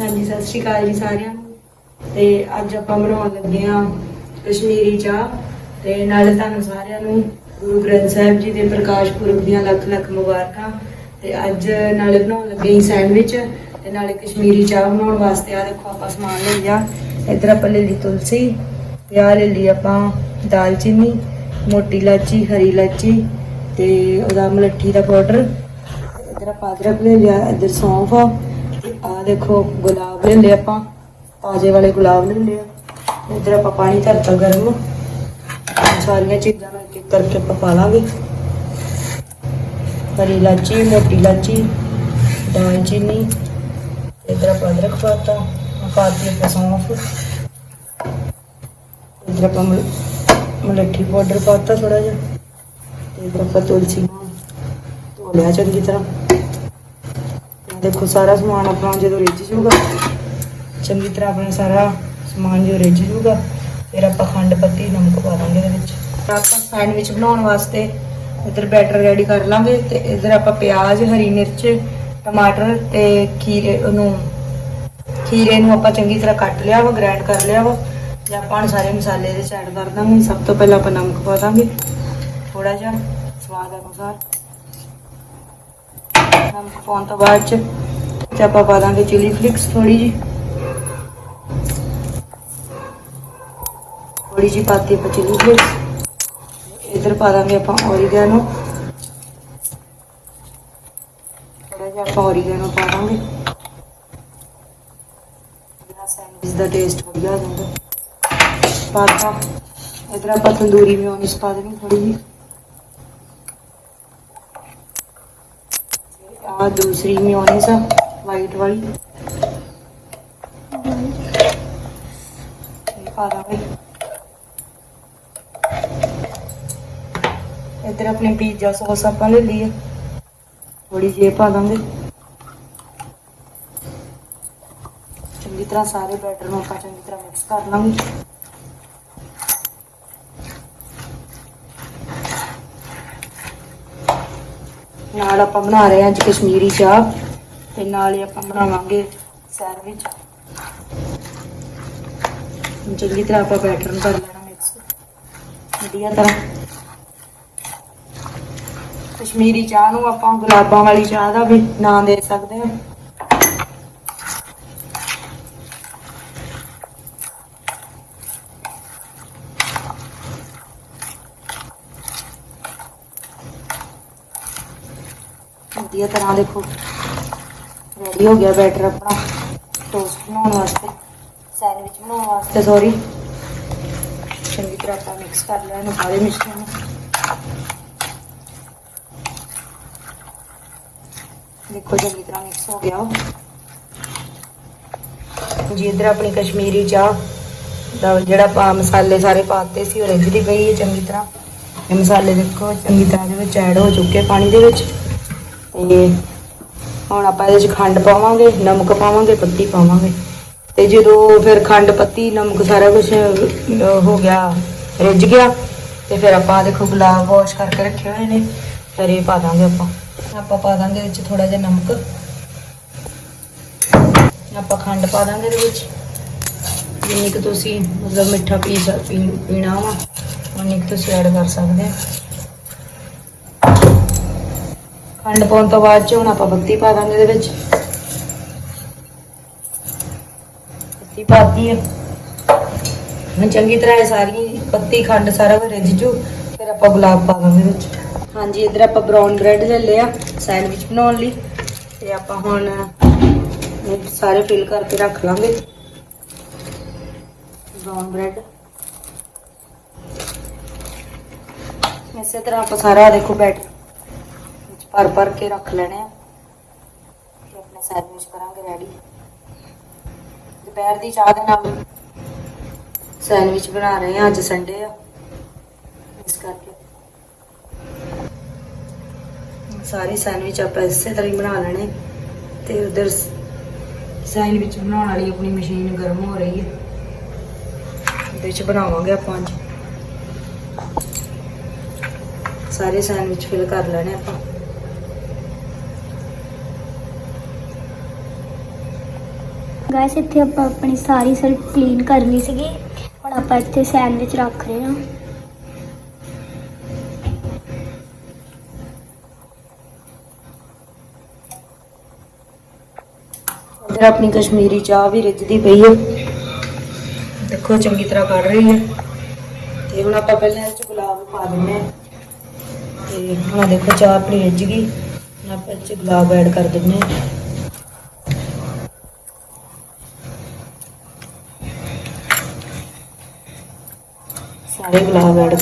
ਹਾਂਜੀ, ਸਤਿ ਸ਼੍ਰੀ ਅਕਾਲ ਜੀ ਸਾਰਿਆਂ ਨੂੰ। ਤੇ ਅੱਜ ਆਪਾਂ ਬਣਾਉਣ ਲੱਗੇ ਆ ਕਸ਼ਮੀਰੀ ਚਾਹ। ਤੇ ਨਾਲੇ ਤੁਹਾਨੂੰ ਸਾਰਿਆਂ ਨੂੰ ਗੁਰੂ ਗ੍ਰੰਥ ਸਾਹਿਬ ਜੀ ਦੇ ਪ੍ਰਕਾਸ਼ ਪੁਰਬ ਦੀਆਂ ਲੱਖ ਲੱਖ ਮੁਬਾਰਕਾਂ। ਤੇ ਅੱਜ ਨਾਲੇ ਬਣਾਉਣ ਲੱਗੇ ਹਾਂ ਸੈਂਡਵਿਚ। ਤੇ ਨਾਲੇ ਕਸ਼ਮੀਰੀ ਚਾਹ ਬਣਾਉਣ ਵਾਸਤੇ ਆ ਦੇਖੋ ਆਪਾਂ ਸਮਾਨ ਲੈ ਲਿਆ। ਇੱਧਰ ਆਪਾਂ ਲੈ ਲਈ ਤੁਲਸੀ ਤੇ ਆਹ ਲੈ ਲਈ ਆਪਾਂ ਦਾਲਚੀਨੀ ਮੋਟੀ ਇਲਾਚੀ, ਹਰੀ ਇਲਾਚੀ ਤੇ ਉਹਦਾ ਮਲੱਠੀ ਦਾ ਪਾਊਡਰ। ਇਧਰ ਆਪਾਂ ਅਦਰਕ ਲੈ ਲਿਆ, ਇਧਰ ਸੌਂਫ ਆ ਦੇਖੋ ਗੁਲਾਬ ਲੈ ਲਿਆ ਆਪਾਂ, ਤਾਜ਼ੇ ਵਾਲੇ ਗੁਲਾਬ ਲੈ ਲਿਆ ਇਧਰ ਆਪਾਂ ਪਾਣੀ ਧਰਤਾ ਗਰਮ। ਸਾਰੀਆਂ ਚੀਜ਼ਾਂ ਨਾਲ ਇੱਕ ਕਰਕੇ ਆਪਾਂ ਪਾ ਲਾਂਗੇ। ਹਰੀ ਇਲਾਚੀ, ਮੋਟੀ ਇਲਾਚੀ ਦਾਲਚੀਨੀ ਇਧਰ ਆਪਾਂ ਅਦਰਕ ਪਾਤਾ ਆਹ ਪਾਤੀ ਆਪਾਂ ਸੌਂਫ। ਇਧਰ ਆਪਾਂ ਮਲ- ਮਲੱਠੀ ਪਾਊਡਰ ਪਾਤਾ ਥੋੜਾ ਜਿਹਾ। ਤੇ ਇਧਰ ਆਪਾਂ ਤੁਲਸੀ ਧੋ ਲਿਆ ਚੰਗੀ ਤਰ੍ਹਾਂ। ਦੇਖੋ ਸਾਰਾ ਸਮਾਨ ਆਪਣਾ ਜਦੋਂ ਰਿੱਝ ਜੂਗਾ ਚੰਗੀ ਤਰ੍ਹਾਂ ਆਪਣਾ ਸਾਰਾ ਸਮਾਨ ਜੋ ਰਿੱਝ ਜੂਗਾ ਫਿਰ ਆਪਾਂ ਖੰਡ ਪੱਤੀ, ਨਮਕ ਪਾ ਦਾਂਗੇ ਇਹਦੇ ਵਿੱਚ। ਆਪਾਂ ਸੈਂਡਵਿਚ ਬਣਾਉਣ ਵਾਸਤੇ ਇਧਰ ਬੈਟਰ ਰੈਡੀ ਕਰ ਲਾਂਗੇ ਤੇ ਇਧਰ ਆਪਾਂ ਪਿਆਜ਼, ਹਰੀ ਮਿਰਚ, ਟਮਾਟਰ ਤੇ ਖੀਰੇ, ਉਹਨੂੰ ਖੀਰੇ ਨੂੰ ਆਪਾਂ ਚੰਗੀ ਤਰ੍ਹਾਂ ਕੱਟ ਲਿਆ ਵਾ ਗ੍ਰਾਈਂਡ ਕਰ ਲਿਆ ਵਾ ਤੇ ਆਪਾਂ ਹੁਣ ਸਾਰੇ ਮਸਾਲੇ ਇਹਦੇ ਚ ਐਡ ਕਰ ਦਾਂਗੇ। ਸਭ ਤੋਂ ਪਹਿਲਾਂ ਆਪਾਂ ਨਮਕ ਪਾ ਦਾਂਗੇ। ਥੋੜਾ ਜਿਹਾ ਸਵਾਦ ਅਨੁਸਾਰ। ਨਮਕ ਪਾਉਣ ਤੋਂ ਬਾਅਦ ਚ ਤੇ ਆਪਾਂ ਪਾ ਦਾਂਗੇ ਚਿਲੀ ਫਲਿਕਸ ਥੋੜੀ ਜੀ ਥੋੜੀ ਜੀ ਪਾਤੀ ਆਪਾਂ ਚਿਲੀ ਫਲਿਕਸ ਇਧਰ ਪਾ ਦਾਂਗੇ ਆਪਾਂ ਔਰੀਗੈਨੋ ਥੋੜਾ ਜਿਹਾ ਆਪਾਂ ਔਰੀਗੈਨੋ ਪਾ ਦਾਂਗੇ। ਜਿਹੜਾ ਸੈਂਡਵਿਚ ਦਾ ਟੇਸਟ ਵਧੀਆ ਆ ਜਾਂਦਾ। ਪਾਤਾ ਇਧਰ ਆਪਾਂ ਤੰਦੂਰੀ ਮਿਓਨੀਸ ਪਾ ਦੇਣੀ ਥੋੜੀ ਜੀ ਆ ਦੂਸਰੀ ਮਿਓਨੀਸ ਆ ਵਾਈਟ ਵਾਲੀ। ਇਹ ਪਾ ਦਾਂਗੇ ਇੱਧਰ ਆਪਣੀ ਪੀਜ਼ਾ ਸੌਸ ਆਪਾਂ ਲੈ ਲਈ ਹੈ ਥੋੜੀ ਜਿਹੀ ਇਹ ਪਾ ਦਾਂਗੇ। ਚੰਗੀ ਤਰ੍ਹਾਂ ਸਾਰੇ ਬੈਟਰ ਨੂੰ ਆਪਾਂ ਚੰਗੀ ਤਰ੍ਹਾਂ ਮਿਕਸ ਕਰ ਲਾਂਗੇ ਨਾਲ ਆਪਾਂ ਬਣਾ ਰਹੇ ਹਾਂ ਅੱਜ ਕਸ਼ਮੀਰੀ ਚਾਹ ਤੇ ਨਾਲ ਹੀ ਆਪਾਂ ਬਣਾਵਾਂਗੇ ਸੈਂਡਵਿਚ। ਚੰਗੀ ਤਰ੍ਹਾਂ ਆਪਾਂ ਬੈਟਰ ਨੂੰ ਕਰ ਲੈਣਾ ਮਿਕਸ ਵਧੀਆ ਤਰ੍ਹਾਂ। ਕਸ਼ਮੀਰੀ ਚਾਹ ਨੂੰ ਆਪਾਂ ਗੁਲਾਬਾਂ ਵਾਲੀ ਚਾਹ ਦਾ ਵੀ ਨਾਂ ਦੇ ਸਕਦੇ ਹਾਂ। ਵਧੀਆ ਤਰ੍ਹਾਂ ਦੇਖੋ। ਰੈਡੀ ਹੋ ਗਿਆ ਬੈਟਰ ਆਪਣਾ। ਟੋਸਟ ਬਣਾਉਣ ਵਾਸਤੇ। ਸੈਂਡਵਿਚ ਬਣਾਉਣ ਵਾਸਤੇ ਸੌਰੀ ਚੰਗੀ ਤਰ੍ਹਾਂ ਆਪਾਂ ਮਿਕਸ ਕਰ ਲਿਆ ਇਹਨੂੰ, ਸਾਰੇ ਮਿਸ਼ਰਣ ਨੂੰ। ਦੇਖੋ ਚੰਗੀ ਤਰ੍ਹਾਂ ਮਿਕਸ ਹੋ ਗਿਆ ਜੀ ਇਧਰ ਆਪਣੀ ਕਸ਼ਮੀਰੀ ਚਾਹ ਦਾ ਜਿਹੜਾ ਪਾ ਮਸਾਲੇ ਸਾਰੇ ਪਾਤੇ ਸੀ, ਉਹ ਰਿੱਝਦੀ ਪਈ ਹੈ ਚੰਗੀ ਤਰ੍ਹਾਂ। ਇਹ ਮਸਾਲੇ ਦੇਖੋ, ਚੰਗੀ ਤਰ੍ਹਾਂ ਦੇ ਵਿੱਚ ਐਡ ਹੋ ਚੁੱਕੇ ਪਾਣੀ ਦੇ ਵਿੱਚ। ਤੇ ਹੁਣ ਆਪਾਂ ਇਹਦੇ ਵਿੱਚ ਖੰਡ ਪਾਵਾਂਗੇ, ਨਮਕ ਪਾਵਾਂਗੇ, ਪੱਤੀ ਪਾਵਾਂਗੇ। ਤੇ ਜਦੋਂ ਫਿਰ ਖੰਡ, ਪੱਤੀ, ਨਮਕ ਸਾਰਾ ਕੁਝ ਹੋ ਗਿਆ, ਰਿੱਝ ਗਿਆ, ਤੇ ਫਿਰ ਆਪਾਂ ਆਹ ਦੇਖੋ ਗੁਲਾਬ ਵਾਸ਼ ਕਰਕੇ ਰੱਖੇ ਹੋਏ ਨੇ, ਫਿਰ ਇਹ ਪਾ ਦਾਂਗੇ ਆਪਾਂ। ਆਪਾਂ ਪਾ ਦਾਂਗੇ ਵਿੱਚ ਥੋੜਾ ਜਿਹਾ ਨਮਕ। ਆਪਾਂ ਖੰਡ ਪਾ ਦਾਂਗੇ ਇਹਦੇ ਵਿੱਚ। ਜਿੰਨੀ ਕੁ ਤੁਸੀਂ ਮਤਲਬ ਮਿੱਠਾ ਪੀ ਸਕ- ਪੀਣਾ ਵਾ, ਉਨੀ ਕੁ ਤੁਸੀਂ ਐਡ ਕਰ ਸਕਦੇ ਆ। ਖੰਡ ਪਾਉਣ ਤੋਂ ਬਾਅਦ ਚ ਹੁਣ ਆਪਾਂ ਬੱਤੀ ਪਾ ਦਾਂਗੇ ਇਹਦੇ ਵਿੱਚ। ਪੱਤੀ ਪਾਤੀ ਹੈ ਹੁਣ ਚੰਗੀ ਤਰ੍ਹਾਂ ਇਹ ਸਾਰੀ ਪੱਤੀ ਖੰਡ ਸਾਰਾ ਕੁਝ ਰਿੱਝ ਜੂ, ਫਿਰ ਆਪਾਂ ਗੁਲਾਬ ਪਾ ਦਾਂਗੇ ਵਿੱਚ। ਹਾਂਜੀ, ਇਧਰ ਆਪਾਂ ਬ੍ਰਾਊਨ ਬ੍ਰੈਡ ਲੈ ਲਿਆ ਸੈਂਡਵਿਚ ਬਣਾਉਣ ਲਈ। ਤੇ ਆਪਾਂ ਹੁਣ ਸਾਰੇ ਫਿਲ ਕਰਕੇ ਰੱਖ ਲਾਂਗੇ। ਬ੍ਰਾਊਨ ਬ੍ਰੈਡ ਇਸੇ ਤਰ੍ਹਾਂ ਆਪਾਂ ਸਾਰਾ ਦੇਖੋ ਬੈਟਰ ਭਰ ਭਰ ਕੇ ਰੱਖ ਲੈਣੇ ਆ। ਤੇ ਆਪਣੇ ਸੈਂਡਵਿਚ ਕਰਾਂਗੇ ਰੈਡੀ ਦੁਪਹਿਰ ਦੀ ਚਾਹ ਦੇ ਨਾਲ ਸੈਂਡਵਿਚ ਬਣਾ ਰਹੇ ਆ, ਅੱਜ ਸੰਡੇ ਆ। ਇਸ ਕਰਕੇ ਸਾਰੇ ਸੈਂਡਵਿਚ ਆਪਾਂ ਇਸੇ ਤਰ੍ਹਾਂ ਹੀ ਬਣਾ ਲੈਣੇ। ਤੇ ਉਧਰ ਸੈਂਡਵਿਚ ਬਣਾਉਣ ਵਾਲੀ ਆਪਣੀ ਮਸ਼ੀਨ ਗਰਮ ਹੋ ਰਹੀ ਹੈ ਇਹਦੇ ਵਿੱਚ ਬਣਾਵਾਂਗੇ ਆਪਾਂ ਅੱਜ। ਸਾਰੇ ਸੈਂਡਵਿਚ ਫਿਲ ਕਰ ਲੈਣੇ ਆਪਾਂ। ਗਾਇਸ, ਇੱਥੇ ਆਪਾਂ ਆਪਣੀ ਸਾਰੀ ਸੜਕ ਕਲੀਨ ਕਰ ਲਈ ਸੀਗੀ। ਹੁਣ ਆਪਾਂ ਇੱਥੇ ਸੈਂਡਵਿਚ ਰੱਖ ਰਹੇ ਹਾਂ। ਇਧਰ ਆਪਣੀ ਕਸ਼ਮੀਰੀ ਚਾਹ ਵੀ ਰਿੱਝਦੀ ਪਈ ਹੈ। ਦੇਖੋ ਚੰਗੀ ਤਰ੍ਹਾਂ ਕੱਢ ਰਹੀ ਹੈ। ਤੇ ਹੁਣ ਆਪਾਂ ਪਹਿਲਾਂ ਇਹ ਚ ਗੁਲਾਬ ਪਾ ਦਿੰਦੇ ਹਾਂ। ਤੇ ਹੁਣ ਦੇਖੋ, ਚਾਹ ਆਪਣੀ ਰਿੱਝ ਗਈ। ਹੁਣ ਆਪਾਂ ਇਹ ਚ ਗੁਲਾਬ ਐਡ ਕਰ ਦਿੰਦੇ ਸਾਰੇ ਗੁਲਾਬ ਐਡ।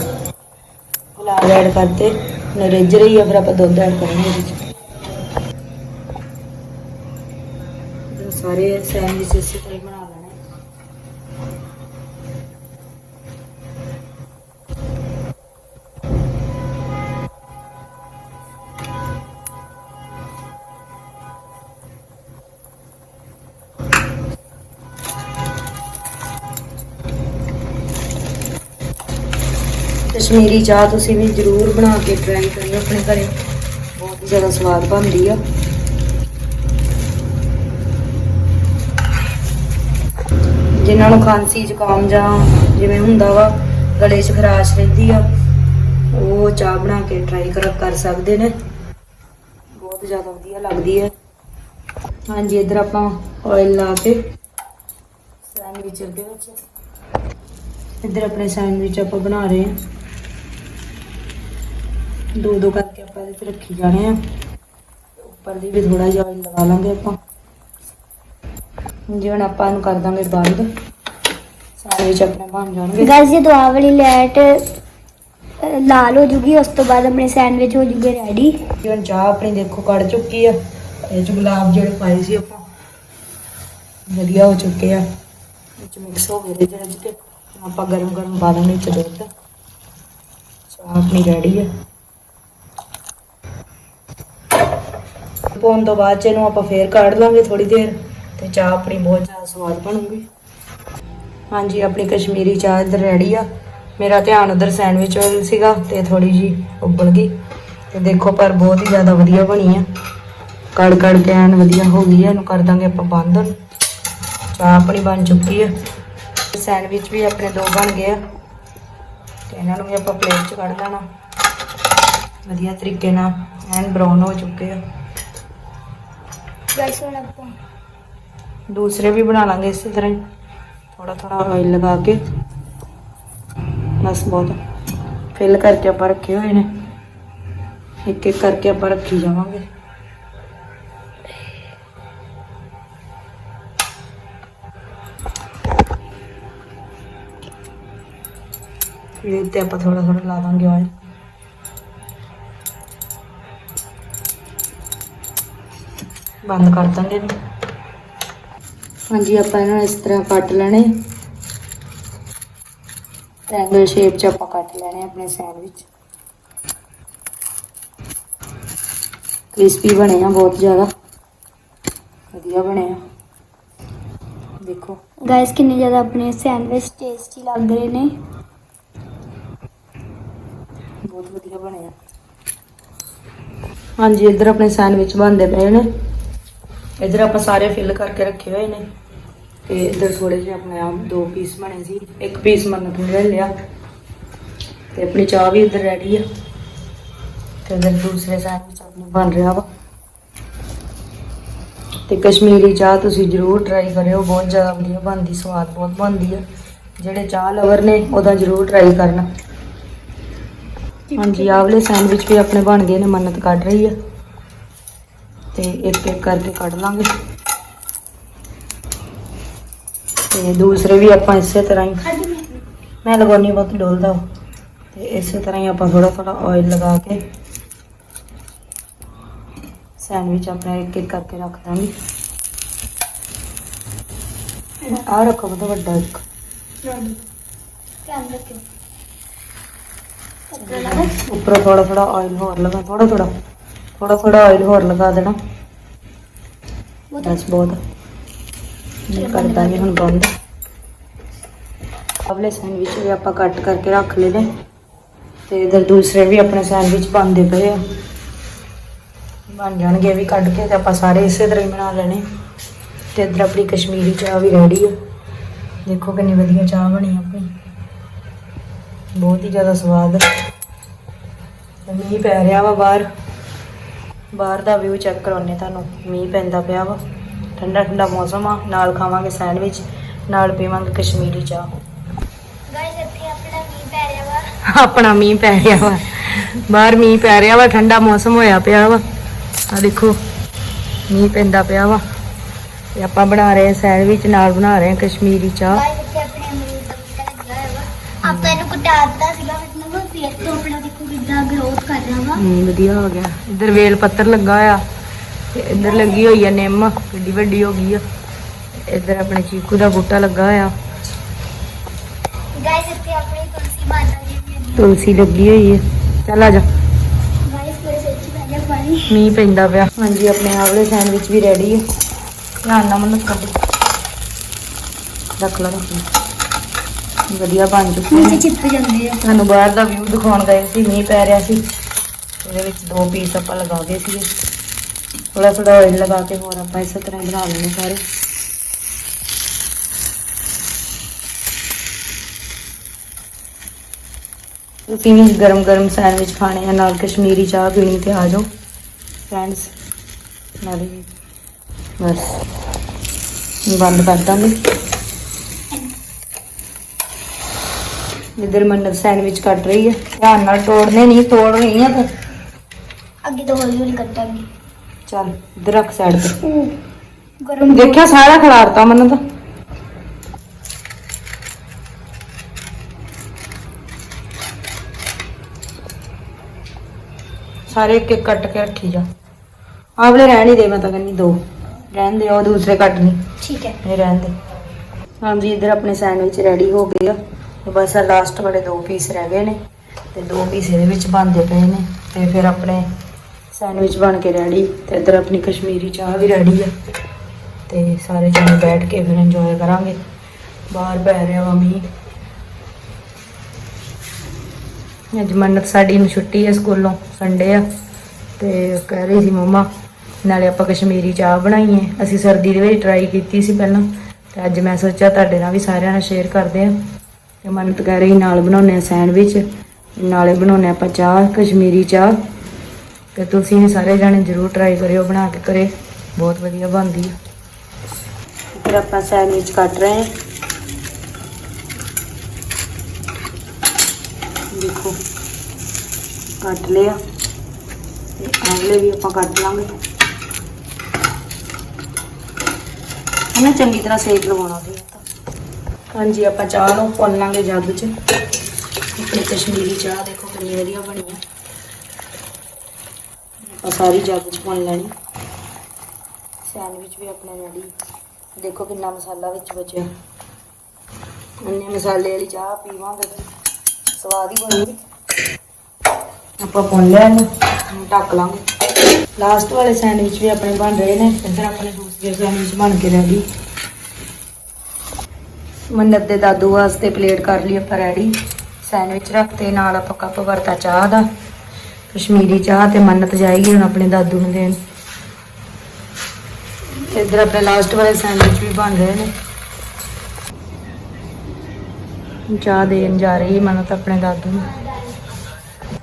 ਗੁਲਾਬ ਐਡ ਕਰਤੇ ਹੁਣ ਰਿੱਝ ਰਹੀ ਹੈ ਫਿਰ ਆਪਾਂ ਦੁੱਧ ਐਡ ਕਰਾਂਗੇ ਇਹਦੇ ਚ। ਸਾਰੇ ਸੈਂਡਵਿਚ ਇਸੇ ਤਰ੍ਹਾਂ ਬਣਾ ਕਸ਼ਮੀਰੀ ਚਾਹ ਤੁਸੀਂ ਵੀ ਜ਼ਰੂਰ ਬਣਾ ਕੇ ਟਰਾਈ ਕਰਿਓ ਆਪਣੇ ਘਰੇ। ਬਹੁਤ ਹੀ ਜ਼ਿਆਦਾ ਸਵਾਦ ਬਣਦੀ ਆ। ਜਿਨ੍ਹਾਂ ਨੂੰ ਖਾਂਸੀ, ਜ਼ੁਕਾਮ ਜਾਂ ਜਿਵੇਂ ਹੁੰਦਾ ਵਾ, ਗਲੇ 'ਚ ਖਰਾਸ਼ ਰਹਿੰਦੀ ਆ, ਉਹ ਚਾਹ ਬਣਾ ਕੇ ਟਰਾਈ ਕਰ ਕਰ ਸਕਦੇ ਨੇ। ਬਹੁਤ ਜ਼ਿਆਦਾ ਵਧੀਆ ਲੱਗਦੀ ਹੈ ਹਾਂਜੀ, ਇੱਧਰ ਆਪਾਂ ਆਇਲ ਲਾ ਕੇ ਸੈਂਡਵਿਚ ਦੇ ਵਿੱਚ। ਇੱਧਰ ਆਪਣੇ ਸੈਂਡਵਿਚ ਆਪਾਂ ਬਣਾ ਰਹੇ ਹਾਂ ਦੋ ਦੋ ਕਰਕੇ ਆਪਾਂ ਇਹਦੇ ਤੇ ਰੱਖੀ ਜਾਣੇ ਆ। ਉੱਪਰ ਦੀ ਵੀ ਥੋੜਾ ਜਿਹਾ ਆਇਲ ਲਗਾ ਲਾਂਗੇ ਆਪਾਂ। ਜੀ ਹੁਣ ਆਪਾਂ ਇਹਨੂੰ ਕਰ ਦਾਂਗੇ ਬੰਦ ਸੈਂਡਵਿਚ ਆਪਣੇ ਬਣ ਜਾਣਗੇ। ਗਾਇਸ ਜਦੋਂ ਆਹ ਵਾਲੀ ਲਾਈਟ ਲਾਲ ਹੋ ਜੂਗੀ ਉਸ ਤੋਂ ਬਾਅਦ ਆਪਣੇ ਸੈਂਡਵਿਚ ਹੋ ਜੂਗੇ ਰੈਡੀ ਜੀ ਹੁਣ ਚਾਹ ਆਪਣੀ ਦੇਖੋ ਕੜ ਚੁੱਕੀ ਆ ਇਹ ਚ ਗੁਲਾਬ ਜਿਹੜੇ ਪਾਏ ਸੀ ਆਪਾਂ। ਵਧੀਆ ਹੋ ਚੁੱਕੇ ਆ। ਵਿੱਚ ਮਿਕਸ ਹੋ ਗਏ ਜਿਹੜੇ ਜਿਹੜੇ ਆਪਾਂ ਗਰਮ ਗਰਮ ਪਾ ਦਾਂਗੇ ਚ ਦੁੱਧ ਚਾਹ ਆਪਣੀ ਰੈਡੀ ਆ। ਪਾਉਣ ਤੋਂ ਬਾਅਦ ਚ ਇਹਨੂੰ ਆਪਾਂ ਫੇਰ ਕੱਢ ਲਾਂਗੇ ਥੋੜੀ ਦੇਰ ਤੇ ਚਾਹ ਆਪਣੀ ਬਹੁਤ ਜ਼ਿਆਦਾ ਸਵਾਦ ਬਣੂਗੀ। ਹਾਂਜੀ, ਆਪਣੀ ਕਸ਼ਮੀਰੀ ਚਾਹ ਇੱਧਰ ਰੈਡੀ ਆ। ਮੇਰਾ ਧਿਆਨ ਉਧਰ ਸੈਂਡਵਿਚ ਵੱਲ ਸੀਗਾ ਤੇ ਥੋੜੀ ਜੀ ਉੱਬਲ ਗਈ। ਤੇ ਦੇਖੋ, ਪਰ ਬਹੁਤ ਹੀ ਜ਼ਿਆਦਾ ਵਧੀਆ ਬਣੀ ਆ। ਕੜ ਕੜ ਕੇ ਐਨ ਵਧੀਆ ਹੋ ਗਈ ਆ, ਇਹਨੂੰ ਕਰ ਦਾਂਗੇ ਆਪਾਂ ਬੰਦ ਚਾਹ ਆਪਣੀ ਬਣ ਚੁੱਕੀ ਆ। ਸੈਂਡਵਿਚ ਵੀ ਆਪਣੇ ਦੋ ਬਣ ਗਏ ਆ। ਤੇ ਇਹਨਾਂ ਨੂੰ ਵੀ ਆਪਾਂ ਪਲੇਟ 'ਚ ਕੱਢ ਲੈਣਾ। ਵਧੀਆ ਤਰੀਕੇ ਨਾਲ ਐਨ ਬਰਾਊਨ ਹੋ ਚੁੱਕੇ ਆ। ਗਾਇਸ ਹੁਣ ਆਪਾਂ। ਦੂਸਰੇ ਵੀ ਬਣਾ ਲਾਂਗੇ ਇਸੇ ਤਰ੍ਹਾਂ ਹੀ। ਥੋੜਾ ਥੋੜਾ ਆਇਲ ਲਗਾ ਕੇ। ਬਸ ਬਹੁਤ। ਫਿਲ ਕਰਕੇ ਆਪਾਂ ਰੱਖੇ ਹੋਏ ਨੇ। ਇੱਕ ਇੱਕ ਕਰਕੇ ਆਪਾਂ ਰੱਖੀ ਜਾਵਾਂਗੇ। ਇਹ ਤੇ ਆਪਾਂ ਥੋੜਾ ਥੋੜਾ ਲਾਵਾਂਗੇ ਆਇਲ ਬੰਦ ਕਰ ਦਾਂਗੇ ਇਹਨੂੰ ਹਾਂਜੀ ਆਪਾਂ ਇਹਨਾਂ ਨੂੰ ਇਸ ਤਰ੍ਹਾਂ ਕੱਟ ਲੈਣੇ। ਟ੍ਰਾਇੰਗਲ ਸ਼ੇਪ ਚ ਆਪਾਂ ਕੱਟ ਲੈਣੇ ਆਪਣੇ ਸੈਂਡਵਿਚ ਕ੍ਰਿਸਪੀ ਬਣੇ ਆ ਬਹੁਤ ਜ਼ਿਆਦਾ। ਵਧੀਆ ਬਣੇ ਆ। ਦੇਖੋ। ਗਾਇਸ ਕਿੰਨੇ ਜ਼ਿਆਦਾ ਆਪਣੇ ਸੈਂਡਵਿਚ ਟੇਸਟੀ ਲੱਗ ਰਹੇ ਨੇ। ਬਹੁਤ ਵਧੀਆ ਬਣੇ ਆ। ਹਾਂਜੀ ਇੱਧਰ ਆਪਣੇ ਸੈਂਡਵਿਚ ਬਣਦੇ ਪਏ ਨੇ। ਇੱਧਰ ਆਪਾਂ ਸਾਰੇ ਫਿਲ ਕਰਕੇ ਰੱਖੇ ਹੋਏ ਨੇ। ਤੇ ਇੱਧਰ ਥੋੜੇ ਜਿਹੇ ਆਪਣੇ ਆਪ ਦੋ ਪੀਸ ਬਣੇ ਸੀ। ਇੱਕ ਪੀਸ ਮੰਨਤ ਤੋਂ ਲੈ ਲਿਆ। ਤੇ ਆਪਣੀ ਚਾਹ ਵੀ ਇੱਧਰ ਰੈਡੀ ਆ। ਤੇ ਇੱਧਰ ਦੂਸਰੇ ਸੈਂਡਵਿਚ ਆਪਣਾ ਬਣ ਰਿਹਾ ਵਾ। ਤੇ ਕਸ਼ਮੀਰੀ ਚਾਹ ਤੁਸੀਂ ਜ਼ਰੂਰ ਟਰਾਈ ਕਰਿਓ। ਬਹੁਤ ਜ਼ਿਆਦਾ ਵਧੀਆ ਬਣਦੀ, ਸਵਾਦ ਬਹੁਤ ਬਣਦੀ ਆ। ਜਿਹੜੇ ਚਾਹ ਲਵਰ ਨੇ, ਉਹਦਾ ਜ਼ਰੂਰ ਟਰਾਈ ਕਰਨਾ। ਹਾਂਜੀ ਆਵਲੇ ਸੈਂਡਵਿਚ ਵੀ ਆਪਣੇ ਬਣ ਗਏ ਨੇ, ਮੰਨਤ ਕੱਢ ਰਹੀ ਆ। ਤੇ ਇੱਕ ਇੱਕ ਕਰਕੇ ਕੱਢ ਲਾਂਗੇ। ਤੇ ਦੂਸਰੇ ਵੀ ਆਪਾਂ ਇਸੇ ਤਰ੍ਹਾਂ ਹੀ ਮੈਂ ਲਗਾਉਣੀ ਬਹੁਤ ਡੋਲਦਾ। ਤੇ ਇਸੇ ਤਰ੍ਹਾਂ ਹੀ ਆਪਾਂ ਥੋੜਾ ਥੋੜਾ ਆਇਲ ਲਗਾ ਕੇ ਸੈਂਡਵਿਚ ਆਪਣਾ ਇੱਕ ਇੱਕ ਕਰਕੇ ਰੱਖ ਦਾਂਗੇ। ਆ ਰੱਖੋ ਬਹੁਤ ਵੱਡਾ ਇੱਕ। ਉੱਪਰ ਥੋੜਾ ਥੋੜਾ ਆਇਲ ਹੋਰ ਲਗਾ ਥੋੜਾ ਥੋੜਾ ਥੋੜਾ ਥੋੜਾ ਆਇਲ ਹੋਰ ਲਗਾ ਦੇਣਾ। ਬਸ ਬਹੁਤ। ਇਹ ਕਰ ਦਾਂਗੇ ਹੁਣ ਬੰਦ। ਅਗਲੇ ਸੈਂਡਵਿਚ ਵੀ ਆਪਾਂ ਕੱਟ ਕਰਕੇ ਰੱਖ ਲਏ ਨੇ। ਤੇ ਇਧਰ ਦੂਸਰੇ ਵੀ ਆਪਣੇ ਸੈਂਡਵਿਚ ਬਣਦੇ ਪਏ ਆ। ਬਣ ਜਾਣਗੇ ਵੀ ਕੱਢ ਕੇ ਤੇ ਆਪਾਂ ਸਾਰੇ ਇਸੇ ਤਰ੍ਹਾਂ ਹੀ ਬਣਾ ਲੈਣੇ। ਤੇ ਇੱਧਰ ਆਪਣੀ ਕਸ਼ਮੀਰੀ ਚਾਹ ਵੀ ਰੈਡੀ ਆ। ਦੇਖੋ ਕਿੰਨੀ ਵਧੀਆ ਚਾਹ ਬਣੀ ਆਪਣੀ। ਬਹੁਤ ਹੀ ਜ਼ਿਆਦਾ ਸਵਾਦ ਮੀਂਹ ਪੈ ਰਿਹਾ ਵਾ ਬਾਹਰ। ਬਾਹਰ ਦਾ ਵਿਊ ਚੈੱਕ ਕਰਾਉਣੇ ਤੁਹਾਨੂੰ ਮੀਂਹ ਪੈਂਦਾ ਪਿਆ ਵਾ। ਠੰਡਾ ਠੰਡਾ ਮੌਸਮ ਆ ਨਾਲ ਖਾਵਾਂਗੇ ਸੈਂਡਵਿਚ ਨਾਲ ਪੀਵਾਂਗੇ ਕਸ਼ਮੀਰੀ ਚਾਹ। ਗਾਇਸ ਇੱਥੇ ਆਪਣਾ ਮੀਂਹ ਪੈ ਰਿਹਾ ਵਾ। ਆਪਣਾ ਮੀਂਹ ਪੈ ਰਿਹਾ ਵਾ। ਬਾਹਰ ਮੀਂਹ ਪੈ ਰਿਹਾ ਵਾ ਠੰਡਾ ਮੌਸਮ ਹੋਇਆ ਪਿਆ ਵਾ। ਆ ਦੇਖੋ ਮੀਂਹ ਪੈਂਦਾ ਪਿਆ ਵਾ। ਤੇ ਆਪਾਂ ਬਣਾ ਰਹੇ ਹਾਂ ਸੈਂਡਵਿਚ ਨਾਲ ਬਣਾ ਰਹੇ ਹਾਂ ਕਸ਼ਮੀਰੀ ਚਾਹ। ਗਰੋਥ ਕਰ ਰਿਹਾ ਵਾ ਹੂੰ ਵਧੀਆ ਹੋ ਗਿਆ। ਇੱਧਰ ਵੇਲ ਪੱਤਰ ਲੱਗਾ ਆ ਤੇ ਇੱਧਰ ਲੱਗੀ ਹੋਈ ਆ ਨਿੰਮ ਕਿੱਡੀ ਵੱਡੀ ਹੋ ਗਈ ਆ। ਇੱਧਰ ਆਪਣੇ ਚੀਕੂ ਦਾ ਬੂਟਾ ਲੱਗਾ ਆ। ਗਾਇਸ ਇੱਥੇ ਆਪਣੀ ਤੁਲਸੀ ਮਾਤਾ ਜੀ ਦੀ ਤੁਲਸੀ ਲੱਗੀ ਹੋਈ ਹੈ ਚੱਲ ਆ ਜਾ। ਗਾਇਸ ਮੇਰੇ ਸਿਰ 'ਚ ਪੈ ਗਿਆ ਪਾਣੀ। ਮੀਂਹ ਪੈਂਦਾ ਪਿਆ। ਹਾਂਜੀ ਆਪਣੇ ਆਵਲੇ ਸੈਂਡਵਿਚ ਵੀ ਰੈਡੀ ਹੈ ਧਿਆਨ ਨਾਲ ਮਨ ਕੱਢ ਰੱਖ ਲਾ ਰੱਖ। ਵਧੀਆ ਬਣ ਚੁੱਕੇ ਜਾਂਦੇ ਆ। ਤੁਹਾਨੂੰ ਬਾਹਰ ਦਾ ਵਿਊ ਦਿਖਾਉਣ ਗਏ ਸੀ ਮੀਂਹ ਪੈ ਰਿਹਾ ਸੀ। ਇਹਦੇ ਵਿੱਚ ਦੋ ਪੀਸ ਆਪਾਂ ਲਗਾ ਗਏ ਸੀ ਥੋੜਾ ਥੋੜਾ ਆਇਲ ਲਗਾ ਕੇ ਹੋਰ ਆਪਾਂ ਇਸੇ ਤਰ੍ਹਾਂ ਬਣਾ ਲੈਣੇ ਸਾਰੇ। ਤੁਸੀਂ ਵੀ ਗਰਮ ਗਰਮ ਸੈਂਡਵਿਚ ਖਾਣੇ ਆ, ਨਾਲ ਕਸ਼ਮੀਰੀ ਚਾਹ ਪੀਣੀ ਤੇ ਆ ਜਾਓ। ਫਰੈਂਡਸ ਨਾਲੇ ਬਸ ਬੰਦ ਕਰ ਦਾਂਗੇ। ਇਧਰ ਮੰਨਤ ਸੈਂਡਵਿਚ ਕੱਟ ਰਹੀ ਹੈ। ਧਿਆਨ ਨਾਲ ਤੋੜਨੇ ਨਹੀਂ, ਤੋੜ ਰਹੀ ਆ ਤੂੰ ਅੱਗੇ ਤੋਂ ਹੌਲੀ ਹੌਲੀ ਕੱਟਾਂਗੇ ਚੱਲ ਇਧਰ ਰੱਖ ਸਾਈਡ ਤੇ। ਗਰਮ ਦੇਖਿਆ ਸਾਰਾ ਖਿਲਾਰਤਾ ਮੈਨੂੰ ਤਾਂ। ਸਾਰੇ ਇੱਕ ਇੱਕ ਕੱਟ ਕੇ ਰੱਖੀ ਜਾ। ਆਵਲੇ ਰਹਿਣ ਹੀ ਦੇ ਮੈਂ ਤਾਂ ਕਹਿੰਦੀ ਦੋ। ਰਹਿਣ ਦੇ ਉਹ ਦੂਸਰੇ ਕੱਟ ਨਹੀਂ। ਠੀਕ ਹੈ। ਇਹ ਰਹਿਣ ਦੇ। ਹਾਂਜੀ ਇਧਰ ਆਪਣੇ ਸੈਂਡਵਿਚ ਰੈਡੀ ਹੋ ਗਏ ਆ। ਤੇ ਬਸ ਆ ਲਾਸਟ ਵਾਲੇ ਦੋ ਪੀਸ ਰਹਿ ਗਏ ਨੇ। ਤੇ ਦੋ ਪੀਸ ਇਹਦੇ ਵਿੱਚ ਬਣਦੇ ਪਏ ਨੇ। ਤੇ ਫਿਰ ਆਪਣੇ ਸੈਂਡਵਿਚ ਬਣ ਕੇ ਰੈਡੀ ਤੇ ਇਧਰ ਆਪਣੀ ਕਸ਼ਮੀਰੀ ਚਾਹ ਵੀ ਰੈਡੀ ਆ। ਤੇ ਸਾਰੇ ਜਣੇ ਬੈਠ ਕੇ ਫਿਰ ਇੰਜੋਏ ਕਰਾਂਗੇ। ਬਾਹਰ ਪੈ ਰਿਹਾ ਵਾ ਮੀਂਹ। ਅੱਜ ਮੰਨਤ ਸਾਡੀ ਨੂੰ ਛੁੱਟੀ ਹੈ ਸਕੂਲੋਂ ਸੰਡੇ ਆ। ਤੇ ਕਹਿ ਰਹੀ ਸੀ ਮੰਮਾ, ਨਾਲੇ ਆਪਾਂ ਕਸ਼ਮੀਰੀ ਚਾਹ ਬਣਾਈਏ। ਅਸੀਂ ਸਰਦੀ ਦੇ ਵਿੱਚ ਟਰਾਈ ਕੀਤੀ ਸੀ ਪਹਿਲਾਂ। ਤੇ ਅੱਜ ਮੈਂ ਸੋਚਿਆ ਤੁਹਾਡੇ ਨਾਲ ਵੀ ਸਾਰਿਆਂ ਨਾਲ ਸ਼ੇਅਰ ਕਰਦੇ ਆ। ਤੇ ਮੰਨਤ ਕਹਿ ਰਹੀ, ਨਾਲ ਬਣਾਉਨੇ ਆ ਸੈਂਡਵਿਚ, ਨਾਲੇ ਬਣਾਉਨੇ ਆਪਾਂ ਚਾਹ, ਕਸ਼ਮੀਰੀ ਚਾਹ। ਤੇ ਤੁਸੀਂ ਵੀ ਸਾਰੇ ਜਾਣੇ ਜ਼ਰੂਰ ਟਰਾਈ ਕਰਿਓ, ਬਣਾ ਕੇ ਕਰੇ ਬਹੁਤ ਵਧੀਆ ਬਣਦੀ ਹੈ ਫਿਰ ਆਪਾਂ ਸੈਂਡਵਿਚ ਕੱਟ ਰਹੇ ਹਾਂ। ਦੇਖੋ, ਕੱਟ ਲਿਆ। ਤੇ ਆਵਲੇ ਵੀ ਆਪਾਂ ਕੱਟ ਲਾਂਗੇ। ਹਨਾ, ਚੰਗੀ ਤਰ੍ਹਾਂ ਸੇਕ ਲਵਾਉਣਾ ਸੀ ਹਾਂਜੀ, ਆਪਾਂ ਚਾਹ ਨੂੰ ਭੁੰਨ ਲਾਂਗੇ ਜੱਗ 'ਚ। ਆਪਣੀ ਕਸ਼ਮੀਰੀ ਚਾਹ ਦੇਖੋ ਕਿੰਨੀ ਵਧੀਆ ਬਣੀ ਹੈ ਆਪਾਂ ਸਾਰੀ ਜੱਗ 'ਚ ਭੁੰਨ ਲੈਣੀ। ਸੈਂਡਵਿਚ ਵੀ ਆਪਣੇ ਰੈਡੀ ਦੇਖੋ ਕਿੰਨਾ ਮਸਾਲਾ ਵਿੱਚ ਬਚਿਆ। ਇੰਨੇ ਮਸਾਲੇ ਵਾਲੀ ਚਾਹ ਪੀਵਾਂਗੇ। ਸਵਾਦ ਹੀ ਬਣੂਗੀ ਆਪਾਂ ਪੁੰਨ ਲਿਆ ਇਹਨੂੰ ਢੱਕ ਲਾਂਗੇ। ਲਾਸਟ ਵਾਲੇ ਸੈਂਡਵਿਚ ਵੀ ਆਪਣੇ ਬਣ ਰਹੇ ਨੇ। ਇੱਧਰ ਆਪਣੇ ਦੂਸਰੇ ਸੈਂਡਵਿਚ ਬਣ ਕੇ ਰੈਡੀ ਮੰਨਤ ਦੇ ਦਾਦੂ ਵਾਸਤੇ ਪਲੇਟ ਕਰ ਲਈ ਆਪਾਂ ਰੈਡੀ ਸੈਂਡਵਿਚ ਰੱਖਤੇ ਨਾਲ ਆਪਾਂ ਕੱਪ ਵਰਤਾ ਚਾਹ ਦਾ। ਕਸ਼ਮੀਰੀ ਚਾਹ ਤੇ ਮੰਨਤ ਜਾਏਗੀ ਹੁਣ ਆਪਣੇ ਦਾਦੂ ਨੂੰ ਦੇਣ। ਇੱਧਰ ਆਪਣੇ ਲਾਸਟ ਵਾਲੇ ਸੈਂਡਵਿਚ ਵੀ ਬਣ ਰਹੇ ਨੇ। ਚਾਹ ਦੇਣ ਜਾ ਰਹੀ ਮੰਨਤ ਆਪਣੇ ਦਾਦੂ ਨੂੰ।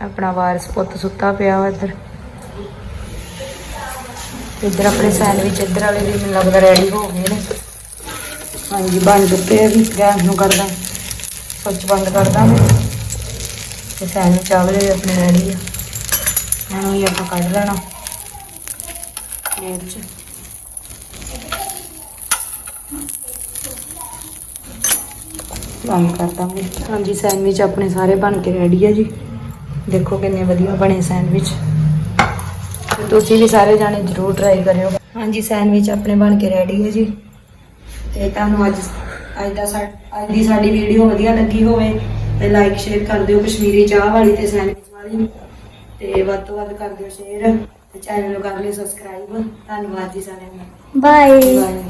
ਆਪਣਾ ਵਾਰਸ ਪੁੱਤ ਸੁੱਤਾ ਪਿਆ ਵਾ ਇੱਧਰ। ਇੱਧਰ ਆਪਣੇ ਸੈਂਡਵਿਚ ਇੱਧਰ ਵਾਲੇ ਵੀ ਮੈਨੂੰ ਲੱਗਦਾ ਰੈਡੀ ਹੋ ਗਏ ਨੇ। ਹਾਂਜੀ, ਬਣ ਚੁੱਕੇ ਆ ਵੀ ਗੈਸ ਨੂੰ ਕਰਦਾ। ਸੱਚ ਬੰਦ ਕਰਦਾ ਦਾਂਗੇ ਤੇ ਸੈਂਡਵਿਚ ਆਵਲੇ ਵੀ ਆਪਣੇ ਰੈਡੀ ਆ। ਇਹਨੂੰ ਵੀ ਆਪਾਂ ਕੱਢ ਲੈਣਾ। ਪਲੇਟ 'ਚ। ਬੰਦ ਕਰ ਦਾਂਗੇ ਹਾਂਜੀ ਸੈਂਡਵਿਚ ਆਪਣੇ ਸਾਰੇ ਬਣ ਕੇ ਰੈਡੀ ਆ ਜੀ। ਦੇਖੋ ਕਿੰਨੇ ਵਧੀਆ ਬਣੇ ਸੈਂਡਵਿਚ। ਤੁਸੀਂ ਵੀ ਸਾਰੇ ਜਾਣੇ ਜਰੂਰ ਟਰਾਈ ਕਰਿਓ। ਹਾਂਜੀ ਸੈਂਡਵਿਚ ਆਪਣੇ ਬਣ ਕੇ ਰੈਡੀ ਹੈ ਜੀ। ਤੇ ਤੁਹਾਨੂੰ ਅੱਜ ਅੱਜ ਦਾ ਅੱਜ ਦੀ ਸਾਡੀ ਵੀਡੀਓ ਵਧੀਆ ਲੱਗੀ ਹੋਵੇ ਤੇ ਲਾਈਕ ਸ਼ੇਅਰ ਕਰ ਦਿਓ ਕਸ਼ਮੀਰੀ ਚਾਹ ਵਾਲੀ ਤੇ ਸੈਂਡਵਿਚ ਵਾਲੀ। ਤੇ ਵੱਧ ਤੋਂ ਵੱਧ ਕਰ ਦਿਓ ਸ਼ੇਅਰ ਤੇ ਚੈਨਲ ਨੂੰ ਕਰ ਲਿਓ ਸਬਸਕ੍ਰਾਈਬ ਧੰਨਵਾਦ ਜੀ ਸਾਰਿਆਂ ਦਾ। Bye bye